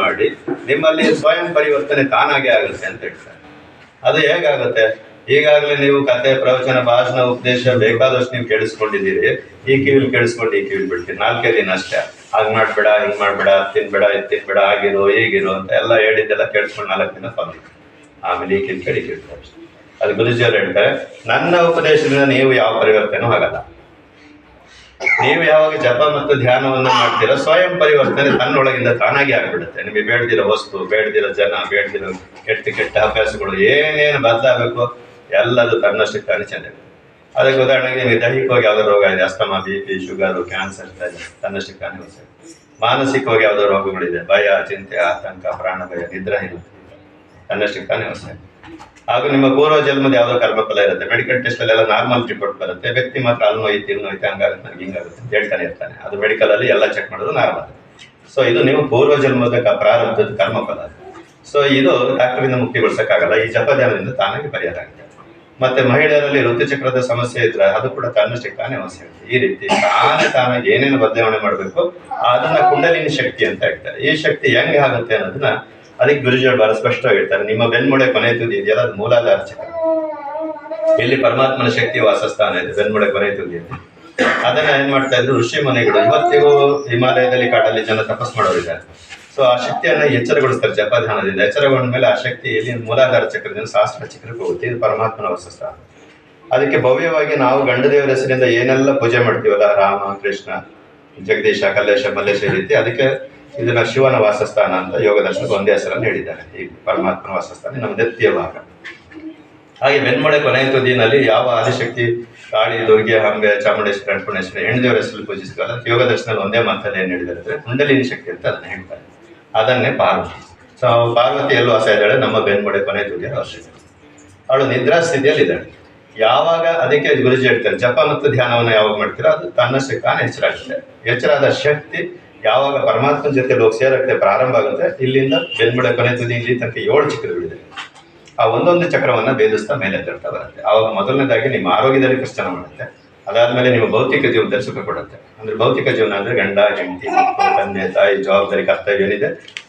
ಮಾಡಿ, ನಿಮ್ಮಲ್ಲಿ ಸ್ವಯಂ ಪರಿವರ್ತನೆ ತಾನಾಗೆ ಆಗುತ್ತೆ ಅಂತ ಹೇಳ್ತಾರೆ. ಅದು ಹೇಗಾಗುತ್ತೆ? ಈಗಾಗಲೇ ನೀವು ಕತೆ ಪ್ರವಚನ, ಭಾಷಣ, ಉಪದೇಶ ಬೇಕಾದಷ್ಟು ನೀವು ಕೇಳಿಸ್ಕೊಂಡಿದ್ದೀರಿ. ಈ ಕಿವಿಲ್ ಕೇಳಿಸ್ಕೊಂಡು ಈ ಕಿವಿಲ್ ಬಿಡ್ತೀರಿ. ನಾಲ್ಕೇ ದಿನ ಅಷ್ಟೇ. ಹಾಗೆ ಮಾಡ್ಬೇಡ, ಹಿಂಗ್ ಮಾಡ್ಬೇಡ, ತಿನ್ಬೇಡ ತಿನ್ಬೇಡ, ಆಗಿರೋ ಹೀಗಿರು ಅಂತ ಎಲ್ಲ ಹೇಳಿದ್ದೆಲ್ಲ ಕೇಳಿಸ್ಕೊಂಡು ನಾಲ್ಕು ದಿನ ಫಾಲೋ ಆಮೇಲೆ ಈ ಕಿವಿ ಕಡೆ ಕೇಳ್ತಾರೆ ಅದು ಗುರುಜಿಯವರು ಹೇಳ್ತಾರೆ, ನನ್ನ ಉಪದೇಶದಿಂದ ನೀವು ಯಾವ ಪರಿವರ್ತನೆ ಆಗಲ್ಲ. ನೀವು ಯಾವಾಗ ಜಪ ಮತ್ತು ಧ್ಯಾನವನ್ನು ಮಾಡ್ತೀರಾ ಸ್ವಯಂ ಪರಿವರ್ತನೆ ತನ್ನೊಳಗಿಂದ ತಾನಾಗಿ ಆಗ್ಬಿಡುತ್ತೆ. ನಿಮಗೆ ಬೇಡದಿರೋ ವಸ್ತು, ಬೇಡದಿರೋ ಜನ, ಬೇಡದಿರೋ ಕೆಟ್ಟ ಕೆಟ್ಟ ಅಭ್ಯಾಸಗಳು ಏನೇನು ಬದಲಾಗಬೇಕು, ಎಲ್ಲದೂ ತನ್ನಷ್ಟಕ್ಕೆ ತಾನೇ ಚೆನ್ನಾಗಿ ಅದಕ್ಕೆ ಉದಾಹರಣೆಗೆ ನಿಮಗೆ ದೈಹಿಕವಾಗಿ ಯಾವುದೋ ರೋಗ ಇದೆ, asthma, B P, sugar, cancer ತನ್ನಷ್ಟಕ್ಕೆ ತಾನೇ ಮಾನಸಿಕವಾಗಿ ಯಾವುದೋ ರೋಗಗಳಿದೆ, ಭಯ, ಚಿಂತೆ, ಆತಂಕ ಪ್ರಾಣ ಭಯ ನಿದ್ರಾಹೀನ ತನ್ನಷ್ಟಕ್ಕೆ ತಾನೇ ಹೊಸ ಹಾಗೂ ನಿಮ್ಮ ಪೂರ್ವ ಜನ್ಮದ ಯಾವುದೋ ಕರ್ಮಫಲ ಇರುತ್ತೆ. ಮೆಡಿಕಲ್ ಟೆಸ್ಟ್ ಅಲ್ಲೆಲ್ಲ ನಾರ್ಮಲ್ ರಿಪೋರ್ಟ್ ಬರುತ್ತೆ. ವ್ಯಕ್ತಿ ಮಾತ್ರ ಅಲ್ಲಿ ನೋಯ್ತು ಇಲ್ಲಿ ನೋಯ್ತು ನನಗೆ ಹಿಂಗಾಗುತ್ತೆ ಅಂತ ಹೇಳ್ತಾನೆ ಇರ್ತಾನೆ. ಅದು ಮೆಡಿಕಲ್ ಅಲ್ಲಿ ಎಲ್ಲ ಚೆಕ್ ಮಾಡೋದು ನಾರ್ಮಲ್ ಸೊ ಇದು ನೀವು ಪೂರ್ವ ಜನ್ಮದ ಪ್ರಾರಬ್ಧದ ಕರ್ಮಫಲ ಸೊ ಇದು ಡಾಕ್ಟರಿಂದ ಮುಕ್ತಿಗೊಳಿಸಕ್ಕಾಗಲ್ಲ. ಈ ಜಪ ಧ್ಯಾನದಿಂದ ತಾನಾಗಿ ಪರಿಹಾರ ಆಗುತ್ತೆ. ಮತ್ತೆ ಮಹಿಳೆಯರಲ್ಲಿ ಋತುಚಕ್ರದ ಸಮಸ್ಯೆ ಇದ್ರೆ ಅದು ಕೂಡ ತನ್ನಷ್ಟಕ್ಕೆ ತಾನೇ ಅವಶ್ಯ ಈ ರೀತಿ ತಾನೇ ತಾನಾಗಿ ಏನೇನು ಬದಲಾವಣೆ ಮಾಡಬೇಕು, ಅದನ್ನ ಕುಂಡಲಿನ ಶಕ್ತಿ ಅಂತ ಹೇಳ್ತಾರೆ. ಈ ಶಕ್ತಿ ಹೆಂಗೆ ಆಗುತ್ತೆ ಅನ್ನೋದನ್ನ ಅದಕ್ಕೆ ಗುರುಜಿಯವರು ಬಹಳ ಸ್ಪಷ್ಟವಾಗಿ ಹೇಳ್ತಾರೆ, ನಿಮ್ಮ ಬೆನ್ಮೂಳೆ ಕೊನೆ ತುದಿ ಇದೆಯಲ್ಲ ಅದು ಮೂಲಾಧಾರ ಅರ್ಚಕ ಇಲ್ಲಿ ಪರಮಾತ್ಮನ ಶಕ್ತಿ ವಾಸಸ್ಥಾನ ಇದೆ, ಬೆನ್ಮೂಳೆ ಕೊನೆ ತುದಿ ಅದನ್ನ ಏನ್ ಮಾಡ್ತಾ ಇದ್ರು, ಋಷಿ ಮನೆಗಳು ಇವತ್ತಿಗೂ ಹಿಮಾಲಯದಲ್ಲಿ ಕಾಡಲ್ಲಿ ಜನ ತಪಸ್ ಮಾಡೋರಿದ್ದಾರೆ. ಸೊ ಆ ಶಕ್ತಿಯನ್ನ ಎಚ್ಚರಗೊಳಿಸ್ತಾರೆ ಜಪಧಾನದಿಂದ ಎಚ್ಚರಗೊಂಡ ಮೇಲೆ ಆ ಶಕ್ತಿ ಇಲ್ಲಿ ಮೂಲಾಧಾರ ಚಕ್ರದಿಂದ, ಶಾಸ್ತ್ರ ಚಕ್ರಕ್ಕೆ ಹೋಗುತ್ತೆ. ಇದು ಪರಮಾತ್ಮನ ವಾಸಸ್ಥಾನ. ಅದಕ್ಕೆ ಭವ್ಯವಾಗಿ ನಾವು ಗಂಡದೇವರ ಹೆಸರಿಂದ ಏನೆಲ್ಲ ಪೂಜೆ ಮಾಡ್ತೀವಲ್ಲ, ರಾಮ, ಕೃಷ್ಣ, ಜಗದೀಶ, ಕಲ್ಲೇಶ, ಮಲ್ಲೇಶ ರೀತಿ, ಅದಕ್ಕೆ ಇದನ್ನ ಶಿವನ ವಾಸಸ್ಥಾನ ಅಂತ ಯೋಗ ದರ್ಶನಕ್ಕೆ ಒಂದೇ ಹೆಸರನ್ನು ಹೇಳಿದ್ದಾರೆ. ಈ ಪರಮಾತ್ಮನ ವಾಸಸ್ಥಾನ ನಮ್ಮ ನೆತ್ತಿಯ ಭಾಗ. ಹಾಗೆ ಬೆನ್ಮೊಳೆ ಕೊನೆಯ ತುದಿನಲ್ಲಿ ಯಾವ ಆದಿಶಕ್ತಿ, ಕಾಳಿ, ದುರ್ಗೆ, ಹಂಬೆ, ಚಾಮುಂಡೇಶ್ವರಿ ಹೆಣ್ಣು ದೇವರ ಹೆಸರು ಪೂಜಿಸ್ತೀವಲ್ಲ ಯೋಗ ದರ್ಶನದಲ್ಲಿ ಒಂದೇ ಮಾತಲ್ಲಿ ಏನು ಹೇಳಿದ್ದಾರೆ ಅಂದ್ರೆ ಕುಂಡಲಿನಿ ಶಕ್ತಿ ಅಂತ ಅದನ್ನ ಹೇಳ್ತಾರೆ. ಅದನ್ನೇ ಪಾರ್ವತಿ. ಸೊ ಪಾರ್ವತಿ ಎಲ್ಲೂ ವಾಸ ಇದ್ದಾಳೆ, ನಮ್ಮ ಬೆನ್ಮೊಳೆ ಕೊನೆಯ ತುದಿಯ ಇದ್ದಾಳೆ. ಅವಳು ನಿದ್ರಾ ಸ್ಥಿತಿಯಲ್ಲಿ ಇದ್ದಾಳೆ ಯಾವಾಗ ಅದಕ್ಕೆ ಗುರುಜಿ ಹೇಳ್ತಾರೆ, ಜಪ ಮತ್ತು ಧ್ಯಾನವನ್ನು ಯಾವಾಗ ಮಾಡ್ತೀರೋ, ಅದು ತನ್ನಷ್ಟಕ್ಕೆ ತಾನೇ ಹೆಚ್ಚರಾಗ್ತದೆ ಹೆಚ್ಚರಾದ ಶಕ್ತಿ ಯಾವಾಗ ಪರಮಾತ್ಮನ ಜೊತೆ ಲೋಕ ಸೇರಕ್ಕೆ ಪ್ರಾರಂಭ ಆಗುತ್ತೆ, ಇಲ್ಲಿಂದ ಬೆನ್ಮೊಳೆ ಕೊನೆ ತುದಿ ಇಲ್ಲಿ ತನಕ ಏಳು ಚಕ್ರಗಳಿದೆ ಆ ಒಂದೊಂದು ಚಕ್ರವನ್ನ ಭೇದಿಸ್ತಾ ಮೇಲೆ ತರ್ತಾ ಬರುತ್ತೆ. ಆವಾಗ ಮೊದಲನೇದಾಗಿ ನಿಮ್ಮ ಆರೋಗ್ಯದಲ್ಲಿ ಕಷ್ಟನ ಮಾಡುತ್ತೆ. ಅದಾದ್ಮೇಲೆ ನಿಮ್ಮ ಭೌತಿಕ ಜೀವನದಲ್ಲಿ ಸುಖ ಕೊಡುತ್ತೆ. ಅಂದ್ರೆ ಭೌತಿಕ ಜೀವನ ಅಂದ್ರೆ ಗಂಡ, ಹೆಂಡತಿ ತಂದೆ, ತಾಯಿ, ಜವಾಬ್ದಾರಿ, ಕರ್ತವ್ಯ ಏನಿದೆ,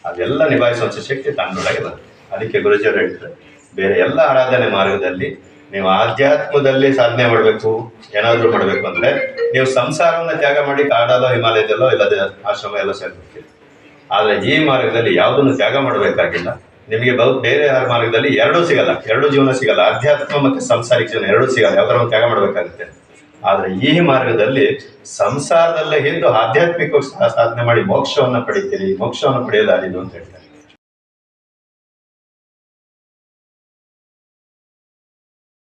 ಅದೆಲ್ಲ ನಿಭಾಯಿಸುವಂತ ಶಕ್ತಿ ತನ್ನೊಳಗೆ ಬರುತ್ತೆ. ಅದಕ್ಕೆ ಗುರುಜಿಯವರು ಹೇಳ್ತಾರೆ, ಬೇರೆ ಎಲ್ಲ ಆರಾಧನೆ ಮಾರ್ಗದಲ್ಲಿ ನೀವು ಆಧ್ಯಾತ್ಮದಲ್ಲಿ ಸಾಧನೆ ಮಾಡಬೇಕು, ಏನಾದರೂ ಮಾಡಬೇಕು ಅಂದ್ರೆ ನೀವು ಸಂಸಾರವನ್ನು ತ್ಯಾಗ ಮಾಡಿ ಕಾಡಲ್ಲೋ ಹಿಮಾಲಯದಲ್ಲೋ ಇಲ್ಲದೆ ಆಶ್ರಮ ಎಲ್ಲ ಸೇರ್ಬೇಕು. ಆದರೆ ಈ ಮಾರ್ಗದಲ್ಲಿ ಯಾವುದನ್ನು ತ್ಯಾಗ ಮಾಡಬೇಕಾಗಿಲ್ಲ. ನಿಮಗೆ ಬಹು ಬೇರೆ ಯಾರ ಮಾರ್ಗದಲ್ಲಿ ಎರಡೂ ಸಿಗಲ್ಲ. ಎರಡೂ ಜೀವನ ಸಿಗಲ್ಲ. ಆಧ್ಯಾತ್ಮ ಮತ್ತು ಸಂಸಾರಿಕ ಜೀವನ ಎರಡೂ ಸಿಗಲ್ಲ. ಯಾವ್ದಾರ ತ್ಯಾಗ ಮಾಡಬೇಕಾಗುತ್ತೆ. ಆದರೆ ಈ ಮಾರ್ಗದಲ್ಲಿ ಸಂಸಾರದಲ್ಲೇ ಹಿಂದೂ ಆಧ್ಯಾತ್ಮಿಕವಾಗಿ ಸಹ ಸಾಧನೆ ಮಾಡಿ ಮೋಕ್ಷವನ್ನು ಪಡಿತೀರಿ, ಮೋಕ್ಷವನ್ನು ಪಡೆಯೋದಾರಿದು ಅಂತ ಹೇಳ್ತಾರೆ.